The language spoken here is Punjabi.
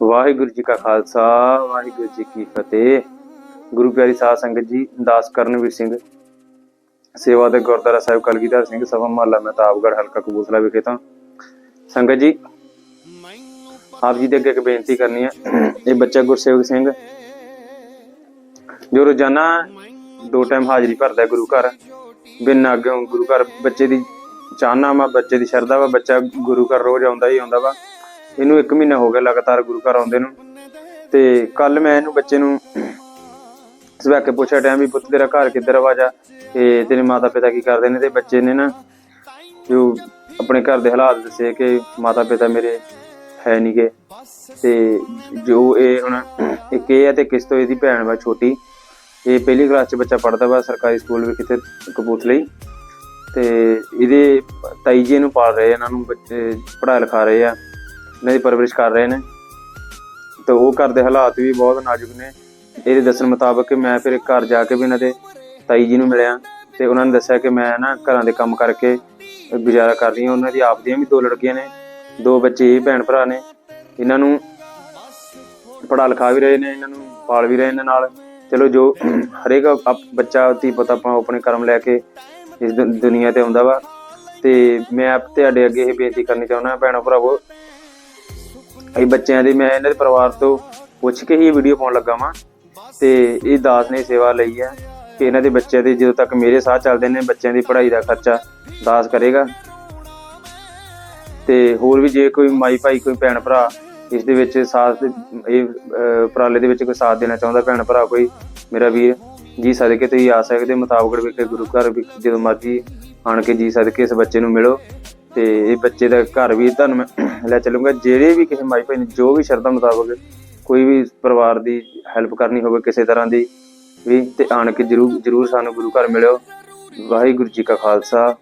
ਵਾਹਿਗੁਰੂ ਜੀ ਕਾ ਖਾਲਸਾ, ਵਾਹਿਗੁਰੂ ਜੀ ਕੀ ਫਤਿਹ। ਗੁਰੂ ਪਿਆਰੀ ਸਾਧ ਸੰਗਤ ਜੀ ਦਾਸ ਕਰਨਵੀਰ ਸਿੰਘ, ਸੇਵਾ ਦੇ ਗੁਰਦੁਆਰਾ ਸਾਹਿਬ ਕਲਗੀਧਰ ਸਿੰਘ, ਸਭਾ ਮਹੱਲਾ ਮਹਿਤਾਬਗੜ੍ਹ, ਹਲਕਾ ਕਬੂਤਲਾ ਵਿਖੇ ਤੋਂ। ਸੰਗਤ ਜੀ, ਆਪ ਜੀ ਦੇ ਅੱਗੇ ਇੱਕ ਬੇਨਤੀ ਕਰਨੀ ਹੈ ਇਹ ਬੱਚਾ ਗੁਰਸੇਵਕ ਸਿੰਘ, ਜੋ ਰੋਜ਼ਾਨਾ ਦੋ ਟਾਈਮ ਹਾਜ਼ਰੀ ਭਰਦਾ ਗੁਰੂ ਘਰ, ਬਿਨ ਅੱਗੇ ਗੁਰੂ ਘਰ ਬੱਚੇ ਦੀ ਚਾਹਨਾ ਵਾ, ਬੱਚੇ ਦੀ ਸ਼ਰਧਾ ਵਾ, ਬੱਚਾ ਗੁਰੂ ਘਰ ਰੋਜ਼ ਆਉਂਦਾ ਹੀ ਆਉਂਦਾ ਵਾ। ਇਹਨੂੰ 1 ਮਹੀਨਾ ਹੋ ਗਿਆ ਲਗਾਤਾਰ ਗੁਰੂ ਘਰ ਆਉਂਦੇ ਨੂੰ। ਤੇ ਕੱਲ ਮੈਂ ਇਹਨੂੰ ਬੱਚੇ ਨੂੰ ਸਵੇਰ ਕੇ ਪੁੱਛਿਆ ਟਾਈਮ ਵੀ ਪੁੱਤ ਤੇਰਾ ਘਰ ਕਿੱਧਰ ਆ ਵਾਜਾ? ਤੇ ਤੇਰੇ ਮਾਤਾ ਪਿਤਾ ਕੀ ਕਰਦੇ ਨੇ? ਤੇ ਬੱਚੇ ਨੇ ਨਾ ਜੋ ਆਪਣੇ ਘਰ ਦੇ ਹਾਲਾਤ ਦੱਸੇ ਕਿ ਮਾਤਾ ਪਿਤਾ ਮੇਰੇ ਹੈ ਨਹੀਂਗੇ ਤੇ ਜੋ ਇਹ ਹੁਣ ਇੱਕ ਇਹ ਹੈ ਤੇ ਕਿਸ ਤੋਂ ਇਹਦੀ ਭੈਣ ਵਾ ਛੋਟੀ। ਇਹ ਪਹਿਲੀ ਕਲਾਸ ਚ ਬੱਚਾ ਪੜਦਾ ਵਾ ਸਰਕਾਰੀ ਸਕੂਲ ਵਿੱਚ ਕਿਤੇ ਕਪੂਰਥਲੇ। ਹੀ ਤੇ ਇਹਦੇ ਤਾਈ ਜੀ ਨੂੰ ਪਾਲ ਰਹੇ ਇਹਨਾਂ ਨੂੰ ਬੱਚੇ ਪੜ੍ਹਾ ਲਿਖਾ ਰਹੇ ਆ। ਦੀ ਪਰਵਰਿਸ਼ ਕਰ ਰਹੇ ਨੇ। ਤੇ ਉਹ ਘਰ ਦੇ ਹਾਲਾਤ ਵੀ ਬਹੁਤ ਨਾਜ਼ੁਕ ਨੇ। ਇਹਦੇ ਦੱਸਣ ਮੁਤਾਬਕ ਮੈਂ ਫਿਰ ਘਰ ਜਾ ਕੇ ਵੀ ਇਹਨਾਂ ਦੇ ਤਾਈ ਜੀ ਨੂੰ ਮਿਲਿਆ ਤੇ ਉਹਨਾਂ ਨੇ ਦੱਸਿਆ ਕਿ ਮੈਂ ਨਾ ਘਰਾਂ ਦੇ ਕੰਮ ਕਰਕੇ ਗੁਜ਼ਾਰਾ ਕਰ ਰਹੀ ਹਾਂ। ਉਹਨਾਂ ਦੀ ਆਪ ਦੀਆਂ ਵੀ ਦੋ ਲੜਕੀਆਂ ਨੇ, ਦੋ ਬੱਚੇ ਇਹ ਭੈਣ ਭਰਾ ਨੇ। ਇਹਨਾਂ ਨੂੰ ਪੜ੍ਹਾ ਲਿਖਾ ਵੀ ਰਹੇ ਨੇ, ਇਹਨਾਂ ਨੂੰ ਪਾਲ ਵੀ ਰਹੇ ਇਹਨਾਂ ਨਾਲ। ਚਲੋ ਜੋ ਹਰੇਕ ਬੱਚਾ, ਧੀ ਪੁੱਤ ਆਪਾਂ ਆਪਣੇ ਕਰਮ ਲੈ ਕੇ ਇਸ ਦੁ- ਦੁਨੀਆ ਤੇ ਆਉਂਦਾ ਵਾ। ਤੇ ਮੈਂ ਆਪ ਤੁਹਾਡੇ ਅੱਗੇ ਇਹ ਬੇਨਤੀ ਕਰਨੀ ਚਾਹੁੰਦਾ, ਭੈਣੋ ਭਰਾਵੋ ਇਹ ਬੱਚਿਆਂ ਦੇ ਮੈਂ ਇਹਨਾਂ ਦੇ ਪਰਿਵਾਰ ਤੋਂ ਪੁੱਛ ਕੇ ਹੀ ਵੀਡੀਓ ਪਾਉਣ ਲੱਗਾ ਵਾਂ ਤੇ ਇਹ ਦਾਸ ਨੇ ਸੇਵਾ ਲਈ ਹੈ ਕਿ ਇਹਨਾਂ ਦੇ ਬੱਚਿਆਂ ਦੀ ਜਦੋਂ ਤੱਕ ਮੇਰੇ ਸਾਹ ਚੱਲਦੇ ਨੇ ਬੱਚਿਆਂ ਦੀ ਪੜ੍ਹਾਈ ਦਾ ਖਰਚਾ ਦਾਸ ਕਰੇਗਾ। ਤੇ ਹੋਰ ਵੀ ਜੇ ਕੋਈ ਮਾਈ ਭਾਈ ਕੋਈ ਭੈਣ ਭਰਾ ਇਸ ਦੇ ਵਿੱਚ ਸਾਥ ਇਹ ਅਹ, ਉਪਰਾਲੇ ਦੇ ਵਿੱਚ ਕੋਈ ਸਾਥ ਦੇਣਾ ਚਾਹੁੰਦਾ ਭੈਣ ਭਰਾ ਕੋਈ ਮੇਰਾ ਵੀਰ ਜੀ ਸਦਕੇ ਤੁਸੀਂ ਆ ਸਕਦੇ ਮੁਤਾਬਕ ਵਿਖੇ ਗੁਰੂ ਘਰ ਵਿੱਚ ਜਦੋਂ ਮਰਜ਼ੀ ਆਣ ਕੇ ਜੀ ਸਦਕੇ ਇਸ ਬੱਚੇ ਨੂੰ ਮਿਲੋ। ਤੇ ਇਹ ਬੱਚੇ ਦਾ ਘਰ ਵੀ ਤੁਹਾਨੂੰ ਮੈਂ ਲੈ ਚੱਲੂਗਾ। ਜਿਹੜੇ ਵੀ ਕਿਸੇ ਮਾਈ ਭਾਈ ਨੇ ਜੋ ਵੀ ਸ਼ਰਤਾਂ ਮੁਤਾਬਕ ਕੋਈ ਵੀ ਪਰਿਵਾਰ ਦੀ ਹੈਲਪ ਕਰਨੀ ਹੋਵੇ ਕਿਸੇ ਤਰ੍ਹਾਂ ਦੀ ਵੀ, ਤੇ ਆਣ ਕੇ ਜਰੂਰ ਜਰੂਰ ਸਾਨੂੰ ਗੁਰੂ ਘਰ ਮਿਲਿਓ। ਵਾਹਿਗੁਰੂ ਜੀ ਕਾ ਖਾਲਸਾ।